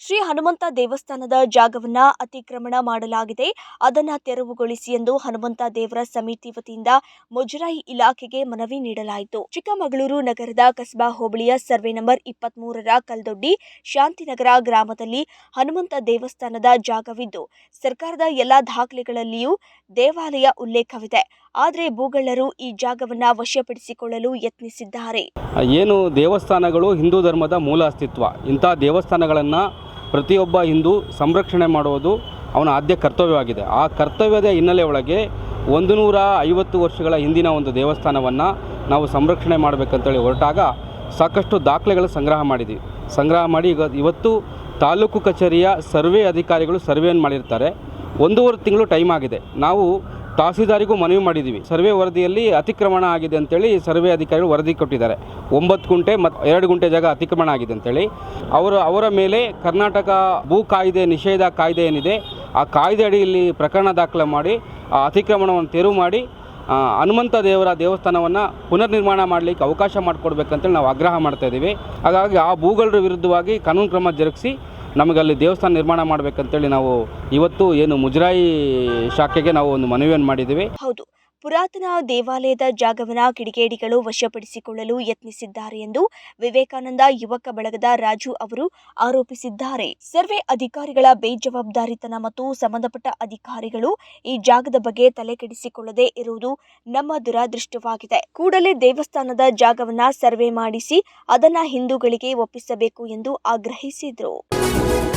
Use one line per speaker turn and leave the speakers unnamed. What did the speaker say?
ಶ್ರೀ ಹನುಮಂತ ದೇವಸ್ಥಾನದ ಜಾಗವನ್ನ ಅತಿಕ್ರಮಣ ಮಾಡಲಾಗಿದೆ. ಅದನ್ನ ತೆರವುಗೊಳಿಸಿ ಎಂದು ಹನುಮಂತ ದೇವರ ಸಮಿತಿ ವತಿಯಿಂದ ಮುಜರಾಯಿ ಇಲಾಖೆಗೆ ಮನವಿ ನೀಡಲಾಯಿತು. ಚಿಕ್ಕಮಗಳೂರು ನಗರದ ಕಸ್ಬಾ ಹೋಬಳಿಯ ಸರ್ವೆ ನಂಬರ್ ಇಪ್ಪತ್ತ್ ಮೂರರ ಕಲ್ದೊಡ್ಡಿ ಶಾಂತಿನಗರ ಗ್ರಾಮದಲ್ಲಿ ಹನುಮಂತ ದೇವಸ್ಥಾನದ ಜಾಗವಿದ್ದು, ಸರ್ಕಾರದ ಎಲ್ಲ ದಾಖಲೆಗಳಲ್ಲಿಯೂ ದೇವಾಲಯ ಉಲ್ಲೇಖವಿದೆ. ಆದರೆ ಭೂಗಳ್ಳರು ಈ ಜಾಗವನ್ನ ವಶಪಡಿಸಿಕೊಳ್ಳಲು ಯತ್ನಿಸಿದ್ದಾರೆ.
ಏನು ದೇವಸ್ಥಾನಗಳು ಹಿಂದೂ ಧರ್ಮದ ಮೂಲ ಅಸ್ತಿತ್ವ. ಇಂಥ ದೇವಸ್ಥಾನಗಳನ್ನು ಪ್ರತಿಯೊಬ್ಬ ಹಿಂದೂ ಸಂರಕ್ಷಣೆ ಮಾಡುವುದು ಅವನ ಆದ್ಯ ಕರ್ತವ್ಯವಾಗಿದೆ. ಆ ಕರ್ತವ್ಯದ ಹಿನ್ನೆಲೆ ಒಳಗೆ ಒಂದು ನೂರ ಐವತ್ತು ವರ್ಷಗಳ ಹಿಂದಿನ ಒಂದು ದೇವಸ್ಥಾನವನ್ನು ನಾವು ಸಂರಕ್ಷಣೆ ಮಾಡಬೇಕಂತೇಳಿ ಹೊರಟಾಗ ಸಾಕಷ್ಟು ದಾಖಲೆಗಳು ಸಂಗ್ರಹ ಮಾಡಿದ್ವಿ. ಸಂಗ್ರಹ ಮಾಡಿ ಈಗ ಇವತ್ತು ತಾಲೂಕು ಕಚೇರಿಯ ಸರ್ವೆ ಅಧಿಕಾರಿಗಳು ಸರ್ವೆಯನ್ನು ಮಾಡಿರ್ತಾರೆ. ಒಂದೂವರೆ ತಿಂಗಳು ಟೈಮ್ ಆಗಿದೆ. ನಾವು ತಹಸೀಲ್ದಾರಿಗೂ ಮನವಿ ಮಾಡಿದ್ದೀವಿ. ಸರ್ವೆ ವರದಿಯಲ್ಲಿ ಅತಿಕ್ರಮಣ ಆಗಿದೆ ಅಂತೇಳಿ ಸರ್ವೆ ಅಧಿಕಾರಿಗಳು ವರದಿ ಕೊಟ್ಟಿದ್ದಾರೆ. ಒಂಬತ್ತು ಗುಂಟೆ ಮತ್ತು ಎರಡು ಗುಂಟೆ ಜಾಗ ಅತಿಕ್ರಮಣ ಆಗಿದೆ ಅಂತೇಳಿ. ಅವರು ಅವರ ಮೇಲೆ ಕರ್ನಾಟಕ ಭೂ ಕಾಯ್ದೆ ನಿಷೇಧ ಕಾಯ್ದೆ ಏನಿದೆ, ಆ ಕಾಯ್ದೆ ಅಡಿಯಲ್ಲಿ ಪ್ರಕರಣ ದಾಖಲೆ ಮಾಡಿ, ಆ ಅತಿಕ್ರಮಣವನ್ನು ತೆರವು ಮಾಡಿ ಹನುಮಂತ ದೇವರ ದೇವಸ್ಥಾನವನ್ನು ಪುನರ್ನಿರ್ಮಾಣ ಮಾಡಲಿಕ್ಕೆ ಅವಕಾಶ ಮಾಡಿಕೊಡ್ಬೇಕಂತೇಳಿ ನಾವು ಆಗ್ರಹ ಮಾಡ್ತಾ ಇದ್ದೀವಿ. ಹಾಗಾಗಿ ಆ ಭೂಗಳರ ವಿರುದ್ಧವಾಗಿ ಕಾನೂನು ಕ್ರಮ ಜರುಗಿಸಿ ನಮಗೆ ಅಲ್ಲಿ ದೇವಸ್ಥಾನ ನಿರ್ಮಾಣ ಮಾಡಬೇಕಂತೇಳಿ ನಾವು ಇವತ್ತು ಏನು ಮುಜರಾಯಿ ಶಾಖೆಗೆ ನಾವು ಒಂದು ಮನವಿಯನ್ನು ಮಾಡಿದ್ದೀವಿ.
ಹೌದು. ಪುರಾತನ ದೇವಾಲಯದ ಜಾಗವನ್ನ ಕಿಡಿಗೇಡಿಗಳು ವಶಪಡಿಸಿಕೊಳ್ಳಲು ಯತ್ನಿಸಿದ್ದಾರೆ ಎಂದು ವಿವೇಕಾನಂದ ಯುವಕ ಬಳಗದ ರಾಜು ಅವರು ಆರೋಪಿಸಿದ್ದಾರೆ. ಸರ್ವೆ ಅಧಿಕಾರಿಗಳ ಬೇಜವಾಬ್ದಾರಿತನ ಮತ್ತು ಸಂಬಂಧಪಟ್ಟ ಅಧಿಕಾರಿಗಳು ಈ ಜಾಗದ ಬಗ್ಗೆ ತಲೆಕೆಡಿಸಿಕೊಳ್ಳದೆ ಇರುವುದು ನಮ್ಮ ದುರಾದೃಷ್ಟವಾಗಿದೆ. ಕೂಡಲೇ ದೇವಸ್ಥಾನದ ಜಾಗವನ್ನ ಸರ್ವೆ ಮಾಡಿಸಿ ಅದನ್ನ ಹಿಂದೂಗಳಿಗೆ ಒಪ್ಪಿಸಬೇಕು ಎಂದು ಆಗ್ರಹಿಸಿದರು.